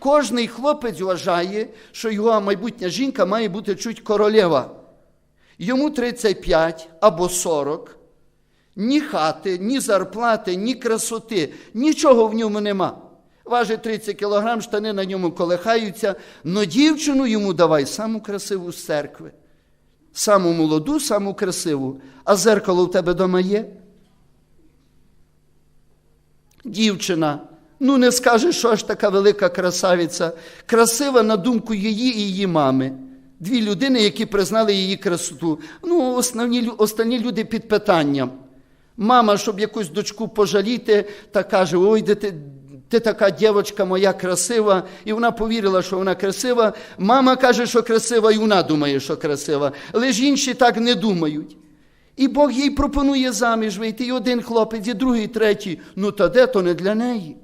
кожний хлопець вважає, що його майбутня жінка має бути чуть королева. Йому 35 або 40. Ні хати, ні зарплати, ні красоти, нічого в ньому нема. Важить 30 кілограм, штани на ньому колихаються, но дівчину йому давай саму красиву з церкви. Саму молоду, саму красиву. А зеркало в тебе дома є? Дівчина, ну не скажеш, що аж така велика красавиця, красива на думку її і її мами. Дві людини, які признали її красоту. Ну, основні, останні люди під питанням. Мама, щоб якусь дочку пожаліти, та каже: Ой, де ти, ти така дівчинка моя красива, і вона повірила, що вона красива. Мама каже, що красива, і вона думає, що красива. Але ж інші так не думають. І Бог їй пропонує заміж вийти, і один хлопець, і другий, і третій. Ну та де то не для неї?